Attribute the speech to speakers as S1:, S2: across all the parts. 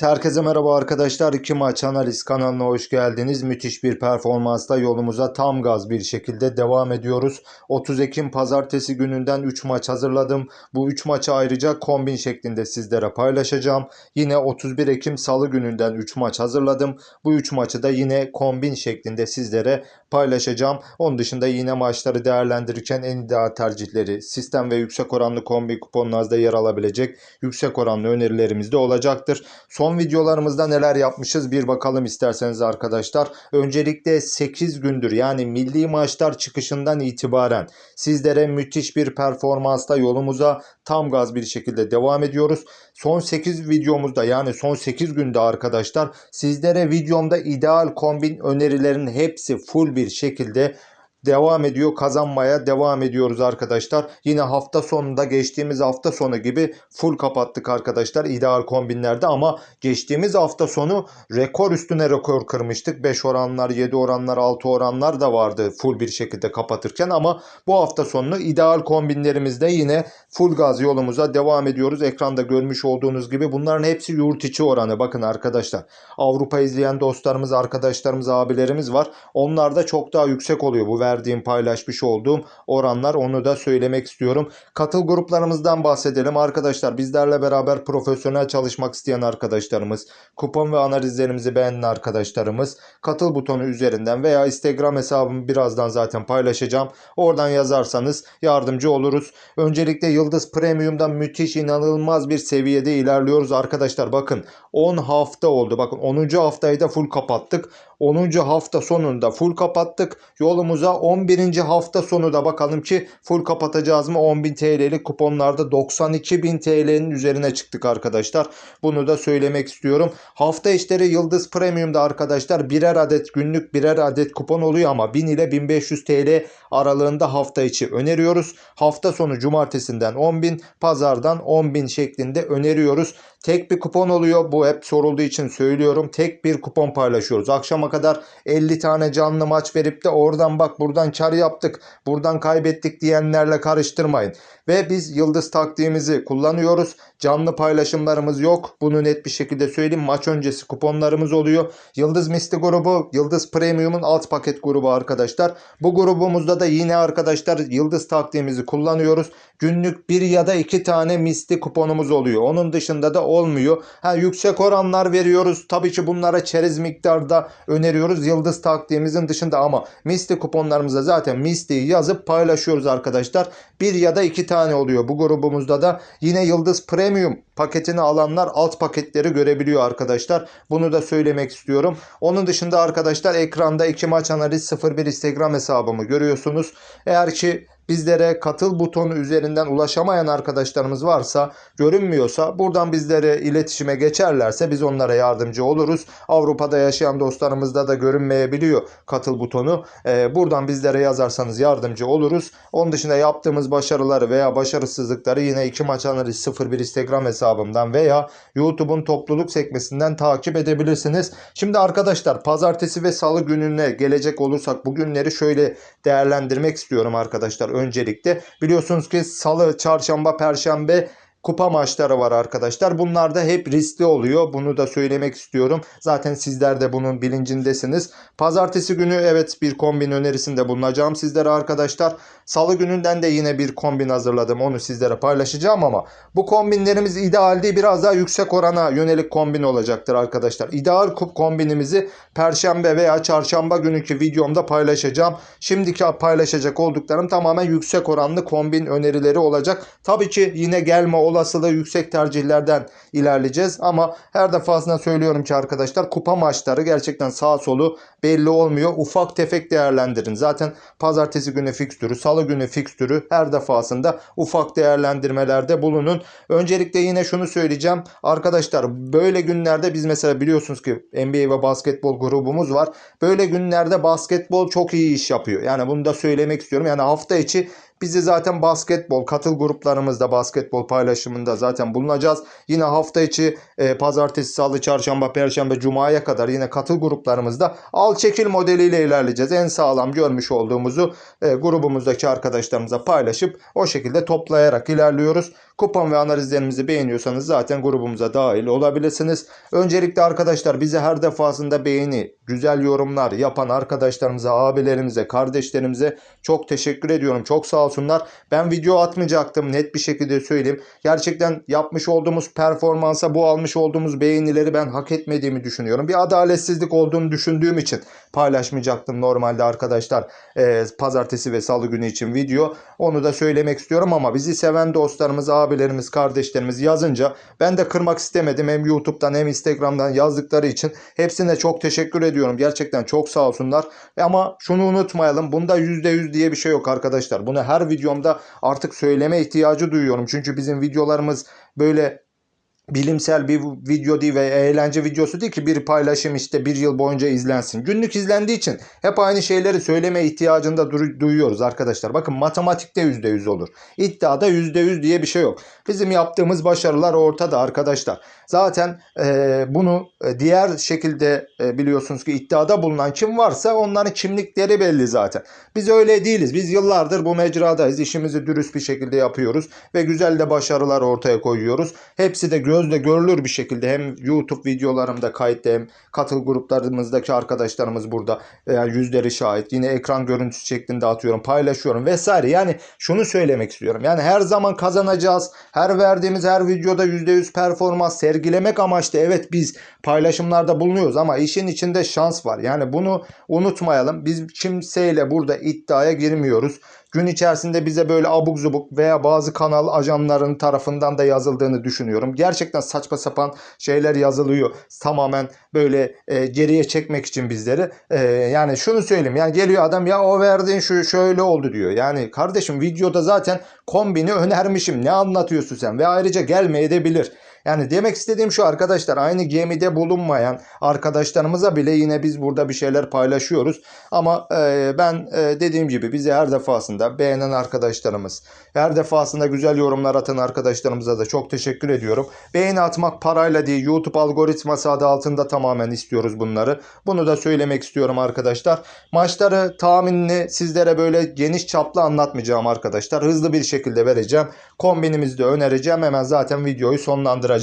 S1: Herkese merhaba arkadaşlar. İki maç analiz kanalına hoş geldiniz. Müthiş bir performansla yolumuza tam gaz bir şekilde devam ediyoruz. 30 Ekim pazartesi gününden 3 maç hazırladım. Bu 3 maçı ayrıca kombin şeklinde sizlere paylaşacağım. Yine 31 Ekim salı gününden 3 maç hazırladım. Bu 3 maçı da yine kombin şeklinde sizlere paylaşacağım. Onun dışında yine maçları değerlendirirken en ideal tercihleri, sistem ve yüksek oranlı kombi kuponunuzda yer alabilecek yüksek oranlı önerilerimiz de olacaktır. Son videolarımızda neler yapmışız bir bakalım isterseniz arkadaşlar. Öncelikle 8 gündür yani milli maçlar çıkışından itibaren sizlere müthiş bir performansla yolumuza tam gaz bir şekilde devam ediyoruz. Son 8 videomuzda yani son 8 günde arkadaşlar sizlere videomda ideal kombin önerilerin hepsi full bir şekilde devam ediyor. Kazanmaya devam ediyoruz arkadaşlar. Yine hafta sonunda geçtiğimiz hafta sonu gibi full kapattık arkadaşlar ideal kombinlerde ama geçtiğimiz hafta sonu rekor üstüne rekor kırmıştık. 5 oranlar, 7 oranlar, 6 oranlar da vardı full bir şekilde kapatırken ama bu hafta sonunu ideal kombinlerimizde yine full gaz yolumuza devam ediyoruz. Ekranda görmüş olduğunuz gibi bunların hepsi yurt içi oranı. Bakın arkadaşlar Avrupa izleyen dostlarımız, arkadaşlarımız, abilerimiz var. Onlar da çok daha yüksek oluyor bu verdiğim, paylaşmış olduğum oranlar. Onu da söylemek istiyorum. Katıl gruplarımızdan bahsedelim. Arkadaşlar bizlerle beraber profesyonel çalışmak isteyen arkadaşlarımız, kupon ve analizlerimizi beğenen arkadaşlarımız katıl butonu üzerinden veya Instagram hesabımı birazdan zaten paylaşacağım. Oradan yazarsanız yardımcı oluruz. Öncelikle Yıldız Premium'da müthiş inanılmaz bir seviyede ilerliyoruz arkadaşlar. Bakın 10 hafta oldu. Bakın 10. haftayı da full kapattık. 10. hafta sonunda full kapattık. Yolumuza 11. hafta sonu da bakalım ki full kapatacağız mı? 10.000 TL'lik kuponlarda 92.000 TL'nin üzerine çıktık arkadaşlar. Bunu da söylemek istiyorum. Hafta işleri Yıldız Premium'da arkadaşlar birer adet günlük birer adet kupon oluyor ama 1000 ile 1500 TL aralığında hafta içi öneriyoruz. Hafta sonu cumartesinden 10.000 pazardan 10.000 şeklinde öneriyoruz. Tek bir kupon oluyor. Bu hep sorulduğu için söylüyorum. Tek bir kupon paylaşıyoruz. Akşama kadar 50 tane canlı maç verip de oradan bak buradan kar yaptık, buradan kaybettik diyenlerle karıştırmayın. Ve biz yıldız taktiğimizi kullanıyoruz. Canlı paylaşımlarımız yok. Bunu net bir şekilde söyleyeyim. Maç öncesi kuponlarımız oluyor. Yıldız Misli grubu, Yıldız Premium'un alt paket grubu arkadaşlar. Bu grubumuzda da yine arkadaşlar yıldız taktiğimizi kullanıyoruz. Günlük bir ya da iki tane misli kuponumuz oluyor. Onun dışında da olmuyor. Ha, yüksek oranlar veriyoruz. Tabii ki bunlara çerez miktarda öneriyoruz. Yıldız taktiğimizin dışında ama misli kuponlarımızda zaten misliyi yazıp paylaşıyoruz arkadaşlar. Bir ya da iki tane oluyor. Bu grubumuzda da yine Yıldız Premium paketini alanlar alt paketleri görebiliyor arkadaşlar. Bunu da söylemek istiyorum. Onun dışında arkadaşlar ekranda iki maç analiz 01 Instagram hesabımı görüyorsunuz. Eğer ki bizlere katıl butonu üzerinden ulaşamayan arkadaşlarımız varsa görünmüyorsa buradan bizlere iletişime geçerlerse biz onlara yardımcı oluruz. Avrupa'da yaşayan dostlarımızda da görünmeyebiliyor katıl butonu. Ee, buradan bizlere yazarsanız yardımcı oluruz. Onun dışında yaptığımız başarıları veya başarısızlıkları yine iki maç analiz 01 Instagram hesabımdan veya YouTube'un topluluk sekmesinden takip edebilirsiniz. Şimdi arkadaşlar pazartesi ve salı gününe gelecek olursak bu günleri şöyle değerlendirmek istiyorum arkadaşlar öncelikle. Biliyorsunuz ki salı, çarşamba, perşembe kupa maçları var arkadaşlar. Bunlar da hep riskli oluyor. Bunu da söylemek istiyorum. Zaten sizler de bunun bilincindesiniz. Pazartesi günü evet bir kombin önerisinde bulunacağım sizlere arkadaşlar. Salı gününden de yine bir kombin hazırladım. Onu sizlere paylaşacağım ama bu kombinlerimiz ideal. Biraz daha yüksek orana yönelik kombin olacaktır arkadaşlar. İdeal kup kombinimizi perşembe veya çarşamba günüki videomda paylaşacağım. Şimdiki paylaşacak olduklarım tamamen yüksek oranlı kombin önerileri olacak. Tabii ki yine gelme olasılığı yüksek tercihlerden ilerleyeceğiz ama her defasında söylüyorum ki arkadaşlar kupa maçları gerçekten sağ solu belli olmuyor. Ufak tefek değerlendirin. Zaten pazartesi günü fikstürü, salı günü fikstürü her defasında ufak değerlendirmelerde bulunun. Öncelikle yine şunu söyleyeceğim. Arkadaşlar böyle günlerde biz mesela biliyorsunuz ki NBA ve basketbol grubumuz var. Böyle günlerde basketbol çok iyi iş yapıyor. Yani bunu da söylemek istiyorum. Yani hafta içi Bizi zaten basketbol, katıl gruplarımızda basketbol paylaşımında zaten bulunacağız. Yine hafta içi e, pazartesi, salı, çarşamba, perşembe, cumaya kadar yine katıl gruplarımızda al çekil modeliyle ilerleyeceğiz. En sağlam görmüş olduğumuzu e, grubumuzdaki arkadaşlarımıza paylaşıp o şekilde toplayarak ilerliyoruz. Kupon ve analizlerimizi beğeniyorsanız zaten grubumuza dahil olabilirsiniz. Öncelikle arkadaşlar bize her defasında beğeni, güzel yorumlar yapan arkadaşlarımıza, abilerimize, kardeşlerimize çok teşekkür ediyorum. Çok sağ olsunlar. Ben video atmayacaktım net bir şekilde söyleyeyim. Gerçekten yapmış olduğumuz performansa bu almış olduğumuz beğenileri ben hak etmediğimi düşünüyorum. Bir adaletsizlik olduğunu düşündüğüm için paylaşmayacaktım normalde arkadaşlar. Ee, pazartesi ve salı günü için video. Onu da söylemek istiyorum ama bizi seven dostlarımız, abilerimiz, kardeşlerimiz yazınca ben de kırmak istemedim. Hem YouTube'dan hem Instagram'dan yazdıkları için hepsine çok teşekkür ediyorum. Gerçekten çok sağ olsunlar. Ama şunu unutmayalım. Bunda %100 diye bir şey yok arkadaşlar. Bunu her videomda artık söyleme ihtiyacı duyuyorum. Çünkü bizim videolarımız böyle bilimsel bir video değil ve eğlence videosu değil ki bir paylaşım işte bir yıl boyunca izlensin. Günlük izlendiği için hep aynı şeyleri söyleme ihtiyacında du- duyuyoruz arkadaşlar. Bakın matematikte %100 olur. İddiada %100 diye bir şey yok. Bizim yaptığımız başarılar ortada arkadaşlar. Zaten e, bunu e, diğer şekilde e, biliyorsunuz ki iddiada bulunan kim varsa onların kimlikleri belli zaten. Biz öyle değiliz. Biz yıllardır bu mecradayız. İşimizi dürüst bir şekilde yapıyoruz ve güzel de başarılar ortaya koyuyoruz. Hepsi de gözle görülür bir şekilde hem YouTube videolarımda kayıtlı hem katıl gruplarımızdaki arkadaşlarımız burada yani yüzleri şahit. Yine ekran görüntüsü şeklinde atıyorum, paylaşıyorum vesaire. Yani şunu söylemek istiyorum. Yani her zaman kazanacağız. Her verdiğimiz her videoda %100 performans sergilemek amaçlı. Evet biz paylaşımlarda bulunuyoruz ama işin içinde şans var. Yani bunu unutmayalım. Biz kimseyle burada iddiaya girmiyoruz. Gün içerisinde bize böyle abuk zubuk veya bazı kanal ajanların tarafından da yazıldığını düşünüyorum. Gerçekten saçma sapan şeyler yazılıyor. Tamamen böyle e, geriye çekmek için bizleri. E, yani şunu söyleyeyim. Yani geliyor adam ya o verdiğin şu şöyle oldu diyor. Yani kardeşim videoda zaten kombini önermişim. Ne anlatıyorsun sen? Ve ayrıca gelmeye de bilir. Yani demek istediğim şu arkadaşlar aynı gemide bulunmayan arkadaşlarımıza bile yine biz burada bir şeyler paylaşıyoruz. Ama e, ben e, dediğim gibi bizi her defasında beğenen arkadaşlarımız, her defasında güzel yorumlar atan arkadaşlarımıza da çok teşekkür ediyorum. Beğeni atmak parayla değil YouTube algoritması adı altında tamamen istiyoruz bunları. Bunu da söylemek istiyorum arkadaşlar. Maçları tahminini sizlere böyle geniş çaplı anlatmayacağım arkadaşlar. Hızlı bir şekilde vereceğim. Kombinimizi de önereceğim. Hemen zaten videoyu sonlandıracağım.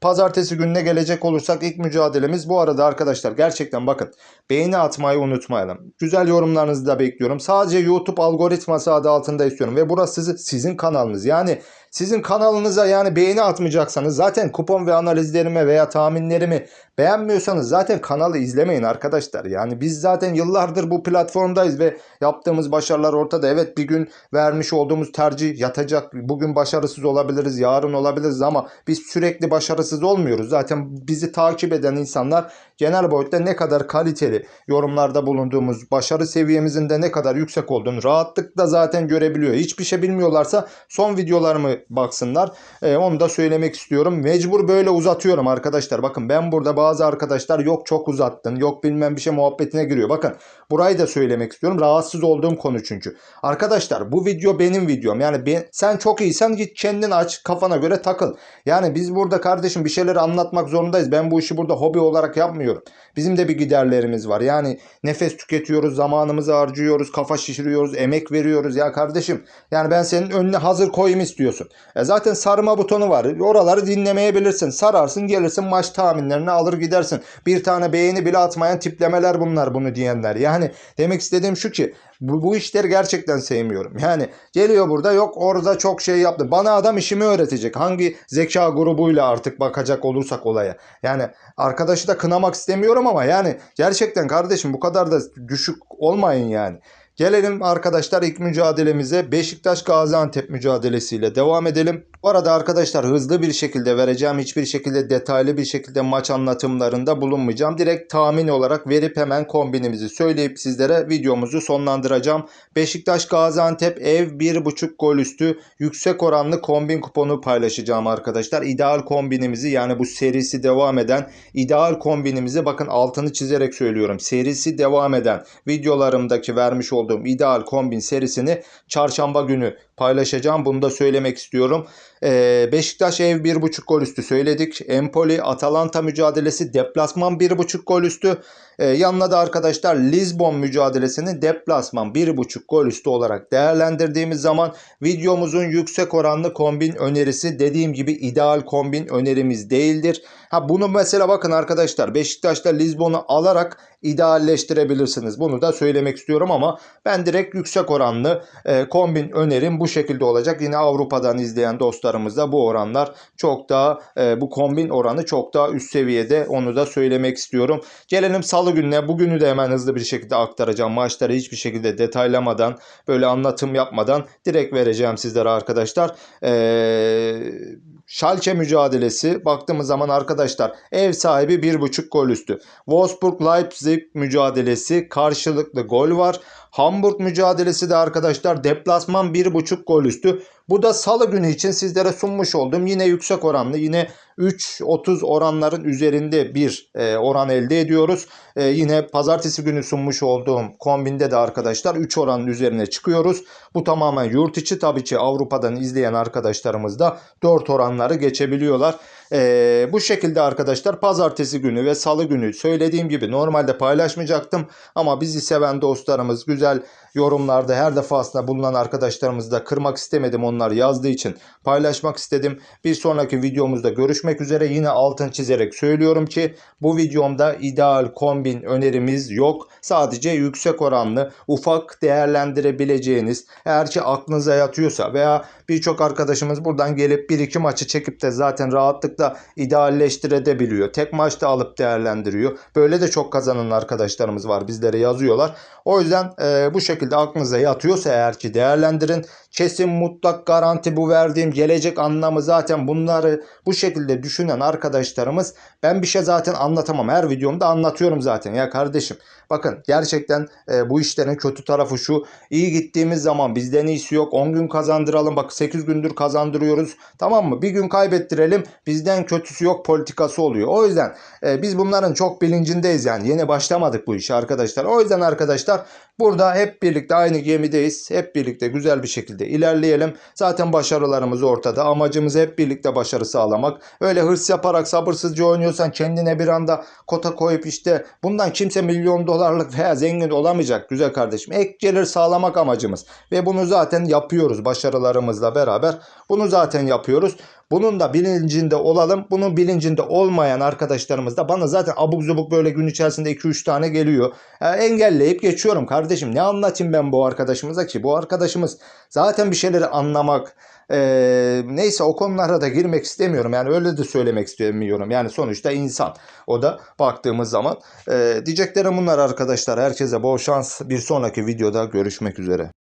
S1: Pazartesi gününe gelecek olursak ilk mücadelemiz bu arada arkadaşlar. Gerçekten bakın beğeni atmayı unutmayalım. Güzel yorumlarınızı da bekliyorum. Sadece YouTube algoritması adı altında istiyorum. Ve burası sizin kanalınız. Yani sizin kanalınıza yani beğeni atmayacaksanız zaten kupon ve analizlerime veya tahminlerimi beğenmiyorsanız zaten kanalı izlemeyin arkadaşlar. Yani biz zaten yıllardır bu platformdayız ve yaptığımız başarılar ortada. Evet bir gün vermiş olduğumuz tercih yatacak. Bugün başarısız olabiliriz, yarın olabiliriz ama biz sürekli başarısız olmuyoruz. Zaten bizi takip eden insanlar genel boyutta ne kadar kaliteli yorumlarda bulunduğumuz, başarı seviyemizin de ne kadar yüksek olduğunu rahatlıkla zaten görebiliyor. Hiçbir şey bilmiyorlarsa son videolarımı baksınlar. Ee, onu da söylemek istiyorum. Mecbur böyle uzatıyorum arkadaşlar. Bakın ben burada bazı arkadaşlar yok çok uzattın, yok bilmem bir şey muhabbetine giriyor. Bakın burayı da söylemek istiyorum. Rahatsız olduğum konu çünkü. Arkadaşlar bu video benim videom. Yani ben, sen çok iyisen git kendin aç kafana göre takıl. Yani biz burada kardeşim bir şeyleri anlatmak zorundayız. Ben bu işi burada hobi olarak yapmıyorum. Bizim de bir giderlerimiz var. Yani nefes tüketiyoruz, zamanımızı harcıyoruz, kafa şişiriyoruz, emek veriyoruz. Ya kardeşim yani ben senin önüne hazır koyayım istiyorsun. E zaten sarma butonu var. Oraları dinlemeyebilirsin. Sararsın gelirsin maç tahminlerini alır gidersin. Bir tane beğeni bile atmayan tiplemeler bunlar bunu diyenler. Yani demek istediğim şu ki bu, bu işleri gerçekten sevmiyorum. Yani geliyor burada yok orada çok şey yaptı. Bana adam işimi öğretecek. Hangi zeka grubuyla artık bakacak olursak olaya. Yani arkadaşı da kınamak istemiyorum ama yani gerçekten kardeşim bu kadar da düşük olmayın yani. Gelelim arkadaşlar ilk mücadelemize Beşiktaş Gaziantep mücadelesiyle devam edelim. Bu arada arkadaşlar hızlı bir şekilde vereceğim. Hiçbir şekilde detaylı bir şekilde maç anlatımlarında bulunmayacağım. Direkt tahmin olarak verip hemen kombinimizi söyleyip sizlere videomuzu sonlandıracağım. Beşiktaş Gaziantep ev 1.5 gol üstü yüksek oranlı kombin kuponu paylaşacağım arkadaşlar. İdeal kombinimizi yani bu serisi devam eden ideal kombinimizi bakın altını çizerek söylüyorum. Serisi devam eden videolarımdaki vermiş olduğum ideal kombin serisini çarşamba günü paylaşacağım. Bunu da söylemek istiyorum. Ee, Beşiktaş ev 1.5 gol üstü söyledik. Empoli Atalanta mücadelesi deplasman 1.5 gol üstü. Ee, yanına da arkadaşlar Lisbon mücadelesini deplasman 1.5 gol üstü olarak değerlendirdiğimiz zaman videomuzun yüksek oranlı kombin önerisi dediğim gibi ideal kombin önerimiz değildir. Ha bunu mesela bakın arkadaşlar Beşiktaş'ta Lisbon'u alarak idealleştirebilirsiniz. Bunu da söylemek istiyorum ama ben direkt yüksek oranlı e, kombin önerim bu şekilde olacak. Yine Avrupa'dan izleyen dostlarımızda bu oranlar çok daha e, bu kombin oranı çok daha üst seviyede onu da söylemek istiyorum. Gelelim salı gününe. Bugünü de hemen hızlı bir şekilde aktaracağım. Maçları hiçbir şekilde detaylamadan böyle anlatım yapmadan direkt vereceğim sizlere arkadaşlar. Eee Schalke mücadelesi baktığımız zaman arkadaşlar ev sahibi 1.5 gol üstü. Wolfsburg Leipzig mücadelesi karşılıklı gol var. Hamburg mücadelesi de arkadaşlar deplasman 1.5 gol üstü. Bu da salı günü için sizlere sunmuş olduğum yine yüksek oranlı yine 3.30 oranların üzerinde bir e, oran elde ediyoruz. E, yine pazartesi günü sunmuş olduğum kombinde de arkadaşlar 3 oranın üzerine çıkıyoruz. Bu tamamen yurt içi tabii ki Avrupa'dan izleyen arkadaşlarımız da 4 oranları geçebiliyorlar. Ee, bu şekilde arkadaşlar pazartesi günü ve salı günü söylediğim gibi normalde paylaşmayacaktım. Ama bizi seven dostlarımız güzel yorumlarda her defasında bulunan arkadaşlarımızı da kırmak istemedim. Onlar yazdığı için paylaşmak istedim. Bir sonraki videomuzda görüşmek üzere. Yine altın çizerek söylüyorum ki bu videomda ideal kombin önerimiz yok. Sadece yüksek oranlı ufak değerlendirebileceğiniz eğer ki aklınıza yatıyorsa veya birçok arkadaşımız buradan gelip 1-2 maçı çekip de zaten rahatlıkla idealleştirebiliyor. Tek maçta alıp değerlendiriyor. Böyle de çok kazanan arkadaşlarımız var. Bizlere yazıyorlar. O yüzden e, bu şekilde aklınıza yatıyorsa eğer ki değerlendirin. Kesin mutlak garanti bu verdiğim gelecek anlamı zaten bunları bu şekilde düşünen arkadaşlarımız ben bir şey zaten anlatamam. Her videomda anlatıyorum zaten ya kardeşim. Bakın gerçekten e, bu işlerin kötü tarafı şu. İyi gittiğimiz zaman bizden iyisi yok. 10 gün kazandıralım. Bak 8 gündür kazandırıyoruz. Tamam mı? Bir gün kaybettirelim. Bizden kötüsü yok politikası oluyor. O yüzden e, biz bunların çok bilincindeyiz yani. Yeni başlamadık bu işe arkadaşlar. O yüzden arkadaşlar burada hep birlikte aynı gemideyiz. Hep birlikte güzel bir şekilde ilerleyelim. Zaten başarılarımız ortada. Amacımız hep birlikte başarı sağlamak. Öyle hırs yaparak sabırsızca oynuyorsan kendine bir anda kota koyup işte bundan kimse milyon dolarlık veya zengin olamayacak güzel kardeşim. Ek gelir sağlamak amacımız. Ve bunu zaten yapıyoruz başarılarımızla beraber. Bunu zaten yapıyoruz. Bunun da bilincinde olalım. Bunun bilincinde olmayan arkadaşlarımız da bana zaten abuk zubuk böyle gün içerisinde 2-3 tane geliyor. Yani engelleyip geçiyorum kardeşim. Ne anlatayım ben bu arkadaşımıza ki? Bu arkadaşımız zaten bir şeyleri anlamak, ee, neyse o konulara da girmek istemiyorum. Yani öyle de söylemek istemiyorum. Yani sonuçta insan. O da baktığımız zaman. Ee, diyeceklerim bunlar arkadaşlar. Herkese bol şans. Bir sonraki videoda görüşmek üzere.